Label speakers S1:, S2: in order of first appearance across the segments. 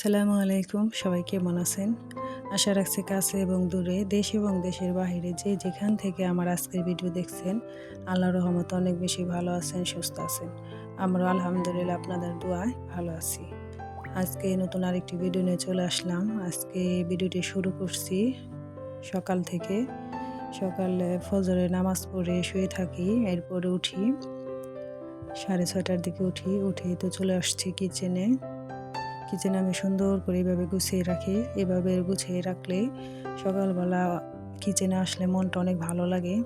S1: আসসালামু আলাইকুম, সবাই কেমন আছেন? আশা রাখছি কাছে এবং দূরে দেশ এবং দেশের বাইরে যে যেখান থেকে আমার আজকের ভিডিও দেখছেন আল্লাহ রহমত অনেক বেশি ভালো আছেন, সুস্থ আছেন। আমরা আলহামদুলিল্লাহ আপনাদের দোয়ায় ভালো আছি। আজকে নতুন আরেকটি ভিডিও নিয়ে চলে আসলাম। আজকে ভিডিওটি শুরু করছি সকাল থেকে। সকালে ফজরে নামাজ পড়ে শুয়ে থাকি, এরপরে উঠি। সাড়ে ছটার দিকে উঠি, উঠে তো চলে আসছি কিচেনে কিচেনে আমি সুন্দর করে এভাবে গুছিয়ে রাখি, এভাবে গুছিয়ে রাখলে সকালবেলা কিচেনে আসলে মনটা অনেক ভালো লাগে।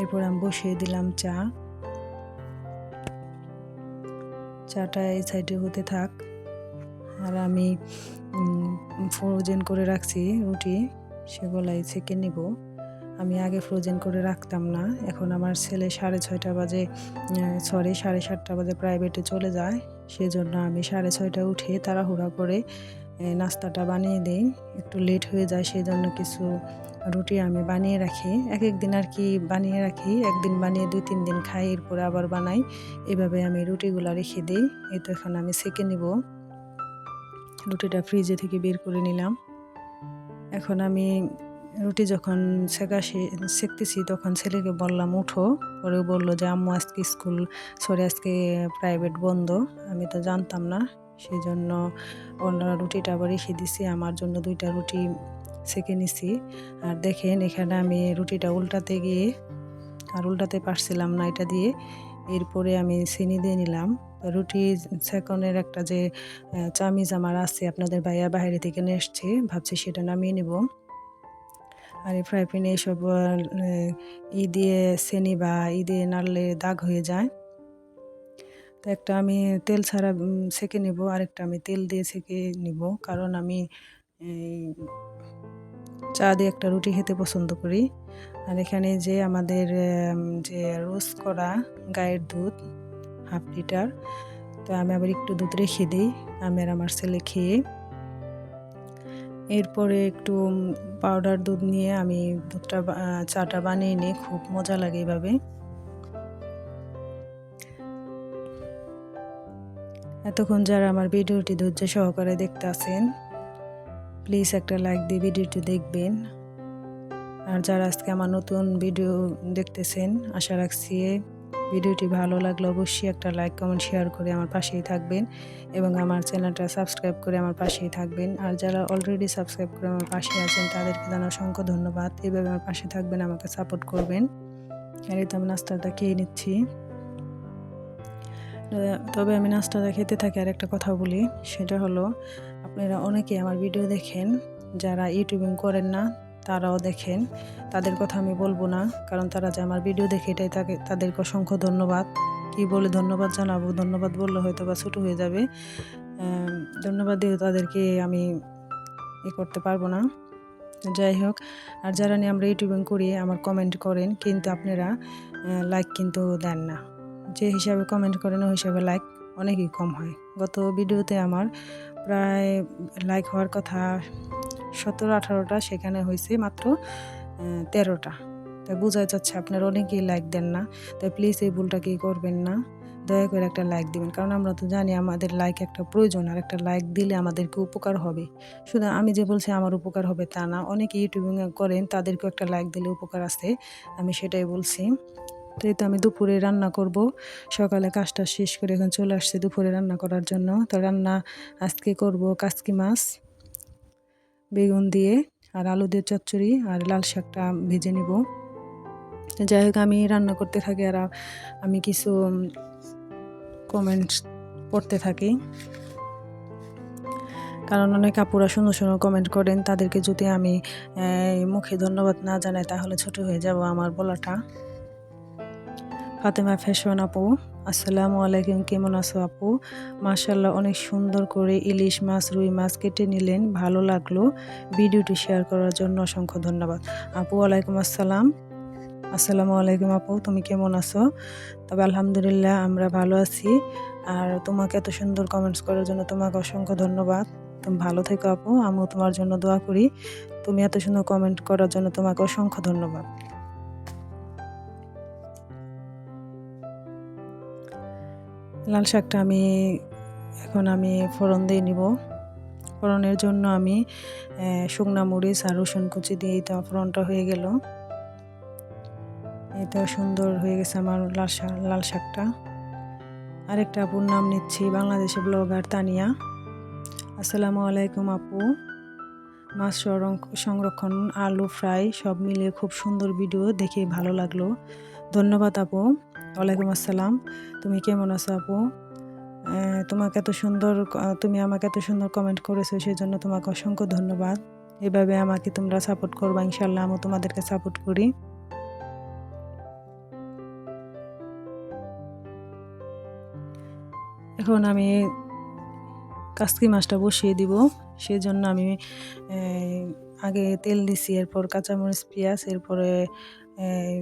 S1: এরপর আমি বসিয়ে দিলাম চা। চাটা এই সাইডে হতে থাক। আর আমি ফ্রোজেন করে রাখছি রুটি, সেগুলাই ছেঁকে নিব। আমি আগে ফ্রোজেন করে রাখতাম না। এখন আমার ছেলে সাড়ে ছয়টা বাজে সরি সাড়ে সাতটা বাজে প্রাইভেটে চলে যায়। সেজন্য আমি সাড়ে ছয়টা উঠে তাড়াহুড়া করে নাস্তাটা বানিয়ে দিই। একটু লেট হয়ে যায় সেই জন্য কিছু রুটি আমি বানিয়ে রাখি। এক এক দিন আর কি বানিয়ে রাখি। একদিন বানিয়ে দুই তিন দিন খাই, এরপরে আবার বানাই। এভাবে আমি রুটিগুলো রেখে দিই। এই তো এখন আমি সেকে নিব। রুটিটা ফ্রিজে থেকে বের করে নিলাম। এখন আমি রুটি যখন শেখা শিখতেছি, তখন ছেলেকে বললাম, উঠো। পরে বলল যে, আম্মু, আজকে স্কুল, সরি, আজকে প্রাইভেট বন্ধ। আমি তো জানতাম না। সেই জন্য ওনারা রুটিটা আবার রেখে দিছি। আমার জন্য দুইটা রুটি সেঁকে নিছি। আর দেখেন, এখানে আমি রুটিটা উল্টাতে গিয়ে, আর উল্টাতে পারছিলাম না এটা দিয়ে। এরপরে আমি চিনি দিয়ে নিলাম। রুটি সেকনের একটা যে চামিজ আমার আছে, আপনাদের ভাইয়া বাইরে থেকে নিয়ে এসছে ভাবছি সেটা নামিয়ে নেব। আর এই ফ্রাই প্যানে এইসব ই দিয়ে সেনি বা ই দিয়ে নাড়লে দাগ হয়ে যায়। তো একটা আমি তেল ছাড়া সেকে নেব, আরেকটা আমি তেল দিয়ে সেকে নিব। কারণ আমি চা দিয়ে একটা রুটি খেতে পছন্দ করি। আর এখানে যে আমাদের যে রোজ করা গায়ের দুধ, হাফ লিটার, তো আমি আবার একটু দুধ রেখে দিই, আমি আর আমার ছেলে খেয়ে। এরপরে একটু পাউডার দুধ নিয়ে আমি দুধটা চাটা বানিয়ে নিই, খুব মজা লাগে এভাবে। এতক্ষণ যারা আমার ভিডিওটি ধৈর্য সহকারে দেখতে আছেন প্লিজ একটা লাইক দিয়ে ভিডিওটি দেখবেন। আর যারা আজকে আমার নতুন ভিডিও দেখতেছেন, আশা রাখছি ভিডিওটি ভালো লাগলে অবশ্যই একটা লাইক কমেন্ট শেয়ার করে আমার পাশেই থাকবেন এবং আমার চ্যানেলটা সাবস্ক্রাইব করে আমার পাশেই থাকবেন। আর যারা অলরেডি সাবস্ক্রাইব করে আমার পাশে আছেন, তাদেরকে জানা অসংখ্য ধন্যবাদ। এভাবে আমার পাশে থাকবেন, আমাকে সাপোর্ট করবেন। আর তো আমি নাস্তাটা খেয়ে নিচ্ছি। তবে আমি নাস্তাটা খেতে থাকি, আর একটা কথা বলি, সেটা হলো, আপনারা অনেকে আমার ভিডিও দেখেন, যারা ইউটিউবিং করেন না তারাও দেখেন। তাদের কথা আমি বলব না, কারণ তারা যে আমার ভিডিও দেখে এটাই তাকে, তাদেরকে অসংখ্য ধন্যবাদ। কি বলে ধন্যবাদ জানাব? ধন্যবাদ বললে হয়তো বা ছোটো হয়ে যাবে। ধন্যবাদ দিয়ে তাদেরকে আমি ই করতে পারব না। যাই হোক, আর যারা নিয়ে আমরা ইউটিউবিং করি, আমার কমেন্ট করেন, কিন্তু আপনারা লাইক কিন্তু দেন না। যে হিসাবে কমেন্ট করেন, ওই হিসাবে লাইক অনেকই কম হয়। গত ভিডিওতে আমার প্রায় লাইক হওয়ার কথা সতেরো, আঠারোটা, সেখানে হয়েছে মাত্র তেরোটা। তাই বোঝা যাচ্ছে আপনারা অনেকেই লাইক দেন না। তাই প্লিজ এই ভুলটা কি করবেন না। দয়া করে একটা লাইক দিবেন। কারণ আমরা তো জানি আমাদের লাইক একটা প্রয়োজন, আর একটা লাইক দিলে আমাদেরকে উপকার হবে। শুধু আমি যে বলছি আমার উপকার হবে তা না, অনেকে ইউটিউবিং করেন, তাদেরকেও একটা লাইক দিলে উপকার আছে। আমি সেটাই বলছি। তো এই তো আমি দুপুরে রান্না করব। সকালে কাজটা শেষ করে এখন চলে আসছে দুপুরে রান্না করার জন্য। তো রান্না আজকে করব কাসকি মাছ। বেগুন দিয়ে আর আলু দিয়ে চচ্চড়ি আর লাল শাকটা ভেজে নিব। যাই হোক আমি রান্না করতে থাকি আর আমি কিছু কমেন্টস পড়তে থাকি। কারণ অনেক আপুরা সুন্দর সুন্দর কমেন্ট করেন, তাদেরকে যদি আমি মুখে ধন্যবাদ না জানাই, তাহলে ছোট হয়ে যাব আমার বলাটা। ফাতেমা ফ্যাশন আপু, আসসালামু আলাইকুম, কেমন আছো আপু? মাশাল্লাহ অনেক সুন্দর করে ইলিশ মাছ, রুই মাছ কেটে নিলেন, ভালো লাগল। ভিডিওটি শেয়ার করার জন্য অসংখ্য ধন্যবাদ। আপু, ওয়ালাইকুম আসসালাম। আসসালামু আলাইকুম আপু, তুমি কেমন আছো? তবে আলহামদুলিল্লাহ, আমরা ভালো আছি। আর তোমাকে এত সুন্দর কমেন্টস করার জন্য তোমাকে অসংখ্য ধন্যবাদ। তুমি ভালো থেকো আপু, আমিও তোমার জন্য দোয়া করি। তুমি এত সুন্দর কমেন্ট করার জন্য তোমাকে অসংখ্য ধন্যবাদ। লাল শাকটা আমি এখন আমি ফোড়ন দিয়ে নিব। ফোড়নের জন্য আমি শুকনা মরিচ আর রসুন কুচি দিয়ে তো ফোড়নটা হয়ে গেল। এটা সুন্দর হয়ে গেছে আমার লাল শাক লাল শাকটা। আরেকটা আপুর নাম নিচ্ছি বাংলাদেশি ব্লগার তানিয়া। আসসালামু আলাইকুম আপু। মাছ সংরক- সংরক্ষণ, আলু ফ্রাই সব মিলিয়ে খুব সুন্দর ভিডিও দেখে ভালো লাগল। ধন্যবাদ আপু। ওয়ালাইকুম আসসালাম। তুমি কেমন আছো আপু? তোমাকে এত সুন্দর তুমি আমাকে এত সুন্দর কমেন্ট করেছ সেই জন্য তোমাকে অসংখ্য ধন্যবাদ। এভাবে আমাকে তোমরা সাপোর্ট করবা ইনশাল্লাহ আমি তোমাদেরকে সাপোর্ট করি। এখন আমি কাসকি মাছটা বসিয়ে দিব সেই জন্য আমি আগে তেল দিছি, এরপর কাঁচামরিচ, পেঁয়াজ, এরপরে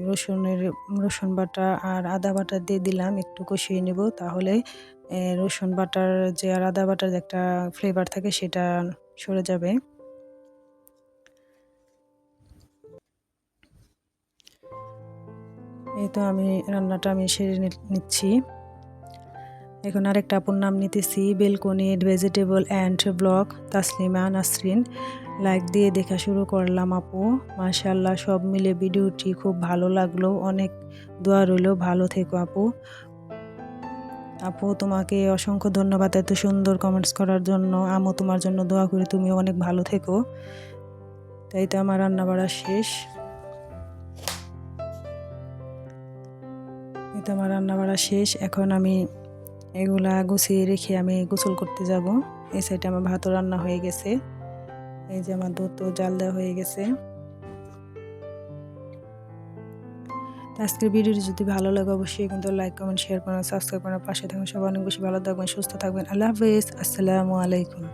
S1: রসুনের, রসুন বাটা আর আদা বাটা দিয়ে দিলাম, একটু কষিয়ে নেব। তাহলে রসুন বাটার যে আর আদা বাটার একটা ফ্লেভার থাকে সেটা সরে যাবে। এই তো আমি রান্নাটা আমি সেরে নিচ্ছি। এখন আরেকটা আপুর নাম নিতেছি বেলকনিড vegetable and vlog Taslima Nasrin. Like দিয়ে দেখা শুরু করলাম, আপু। মাশাল্লাহ সব মিলে ভিডিওটি খুব ভালো লাগল। অনেক দোয়া রইল। ভালো থেকো, আপু। আপু, তোমাকে অসংখ্য ধন্যবাদ এত সুন্দর কমেন্টস করার জন্য। আমও তোমার জন্য দোয়া করি, তুমি অনেক ভালো থেকো। তাই তো আমার রান্না বাড়া শেষ। এই তো আমার রান্না বাড়া শেষ। এখন আমি এগুলা গুছিয়ে রেখে আমি গোসল করতে যাব। এই সাইডে আমার ভাতও রান্না হয়ে গেছে। এই যে আমার দুধ তো জাল দেওয়া হয়ে গেছে। আজকের ভিডিওটি যদি ভালো লাগে, অবশ্যই কিন্তু লাইক কমেন্ট শেয়ার করেন সাবস্ক্রাইব করার পাশে থাকুন। সবাই অনেক বেশি ভালো থাকবেন, সুস্থ থাকবেন। আল্লাহ হাফেজ, আসসালামু আলাইকুম।